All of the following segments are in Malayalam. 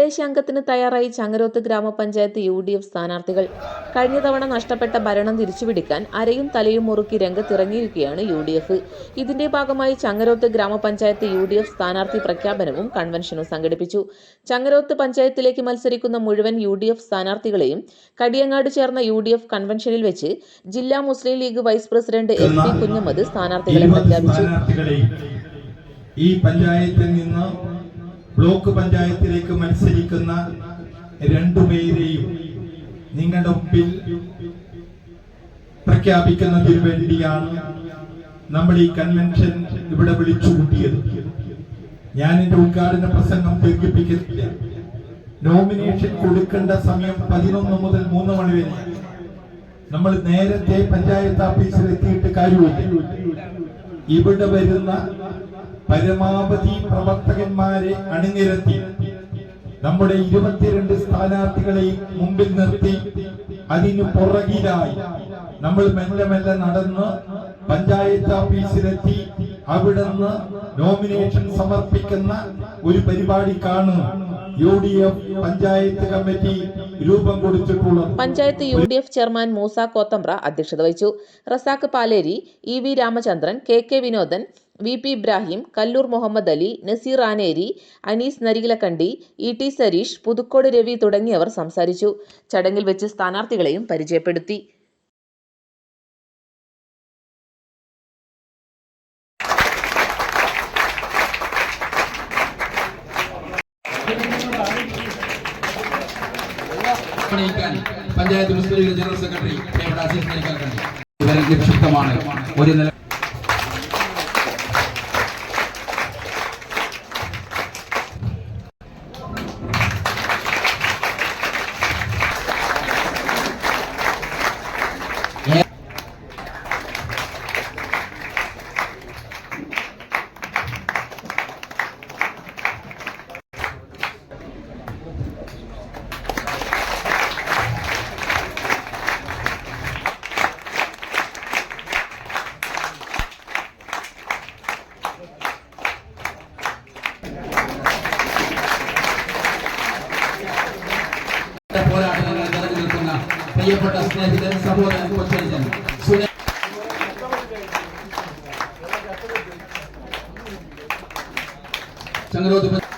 തദ്ദേശാംഗത്തിന് തയ്യാറായി ചങ്ങരോത്ത് ഗ്രാമപഞ്ചായത്ത് യു ഡി എഫ് സ്ഥാനാർത്ഥികൾ. കഴിഞ്ഞ തവണ നഷ്ടപ്പെട്ട ഭരണം തിരിച്ചുപിടിക്കാൻ അരയും തലയും മുറുക്കി രംഗത്തിറങ്ങിയിരിക്കുകയാണ് യു ഡി എഫ് ഇതിന്റെ ഭാഗമായി ചങ്ങരോത്ത് ഗ്രാമപഞ്ചായത്ത് യു ഡി എഫ് സ്ഥാനാർത്ഥി പ്രഖ്യാപനവും കൺവെൻഷനും സംഘടിപ്പിച്ചു. ചങ്ങരോത്ത് പഞ്ചായത്തിലേക്ക് മത്സരിക്കുന്ന മുഴുവൻ യു ഡി എഫ് സ്ഥാനാർത്ഥികളെയും കടിയങ്ങാട് ചേർന്ന യു ഡി എഫ് കൺവെൻഷനിൽ വെച്ച് ജില്ലാ Muslim League vice president M P Kunhammad സ്ഥാനാർത്ഥികളെ പ്രഖ്യാപിച്ചു. ഈ പഞ്ചായത്തിൽ നിന്ന് ബ്ലോക്ക് പഞ്ചായത്തിലേക്ക് മത്സരിക്കുന്ന രണ്ടുപേരെയും നിങ്ങളുടെ മുമ്പിൽ പ്രഖ്യാപിക്കുന്നതിന് വേണ്ടിയാണ് നമ്മൾ ഈ കൺവെൻഷൻ ഇവിടെ വിളിച്ചു കൂട്ടിയത്. ഞാൻ എന്റെ ഉദ്ഘാടന പ്രസംഗം ദീർഘിപ്പിക്കുന്നില്ല നോമിനേഷൻ കൊടുക്കേണ്ട സമയം പതിനൊന്ന് മുതൽ മൂന്ന് മണി വരെ. നമ്മൾ നേരത്തെ പഞ്ചായത്ത് ഓഫീസിൽ എത്തിയിട്ട് കാര്യമില്ല ഇവിടെ വരുന്ന പരമാവധി പ്രവർത്തകന്മാരെ അണിനിരത്തി. നമ്മുടെ ഇരുപത്തിരണ്ട് സ്ഥാനാർത്ഥികളെയും മുമ്പിൽ നിർത്തി. അതിനു പുറകിലായി നമ്മൾ മെല്ലെ മെല്ലെ നടന്ന് പഞ്ചായത്ത് ഓഫീസിലെത്തി. അവിടുന്ന് നോമിനേഷൻ സമർപ്പിക്കുന്ന ഒരു പരിപാടി എഫ് പഞ്ചായത്ത് കമ്മിറ്റി രൂപം panchayat U D F chairman Moosa Kothambra അധ്യക്ഷത വഹിച്ചു. Razak Paleri E V Ramachandran K K Vinodan V P Ibrahim Kalloor Muhammad Ali Naseer Aneri Anees Narikilakkandi E T Sareesh Puthukkode Ravi തുടങ്ങിയവർ സംസാരിച്ചു. ചടങ്ങിൽ വെച്ച് സ്ഥാനാർത്ഥികളെയും പരിചയപ്പെടുത്തി. പഞ്ചായത്ത് മുസ്ലിം ലീഗ് ജനറൽ സെക്രട്ടറി ഒരു നില പ്രിയപ്പെട്ട സ്നേഹിതൻ സഹോദരൻ സുനേ ചങ്ങരോത്ത്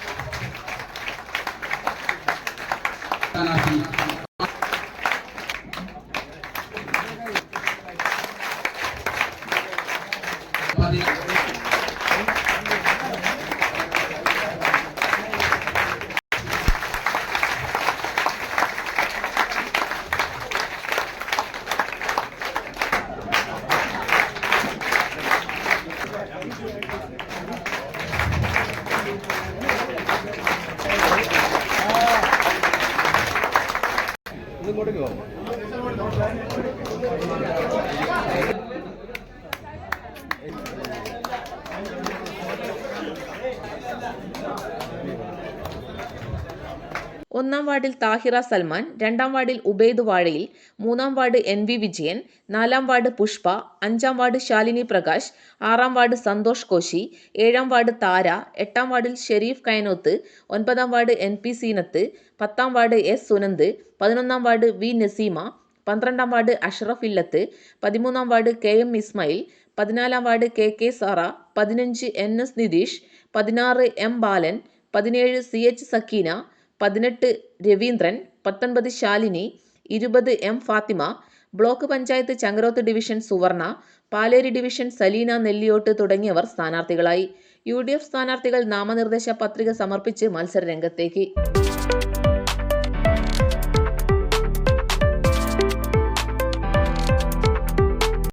ഇതിങ്ങോട്ടേക്ക് പോകും Thank you. ഒന്നാം വാർഡിൽ താഹിറ സൽമാൻ രണ്ടാം വാർഡിൽ ഉബൈദ് വാഴയിൽ മൂന്നാം വാർഡ് എൻ വി വിജയൻ നാലാം വാർഡ് പുഷ്പ അഞ്ചാം വാർഡ് ശാലിനി പ്രകാശ് ആറാം വാർഡ് സന്തോഷ് കോശി ഏഴാം വാർഡ് താര എട്ടാം വാർഡിൽ ഷെരീഫ് കയനോത്ത് ഒൻപതാം വാർഡ് എൻ പി സീനത്ത് പത്താം വാർഡ് എസ് സുനന്ദ് പതിനൊന്നാം വാർഡ് വി നസീമ പന്ത്രണ്ടാം വാർഡ് അഷ്റഫ് ഇല്ലത്ത് പതിമൂന്നാം വാർഡ് കെ എം ഇസ്മായിൽ പതിനാലാം വാർഡ് കെ കെ സാറ പതിനഞ്ച് എൻ എസ് നിതീഷ് പതിനാറ് എം ബാലൻ പതിനേഴ് സി എച്ച് സക്കീന പതിനെട്ട് രവീന്ദ്രൻ പത്തൊൻപത് ശാലിനി ഇരുപത് M Fathima block panchayat Changaroth division Suvarna Paleri division Saleena Nelliyode തുടങ്ങിയവർ സ്ഥാനാർത്ഥികളായി. യു ഡി എഫ് സ്ഥാനാർത്ഥികൾ നാമനിർദ്ദേശ പത്രിക സമർപ്പിച്ച് മത്സര രംഗത്തേക്ക്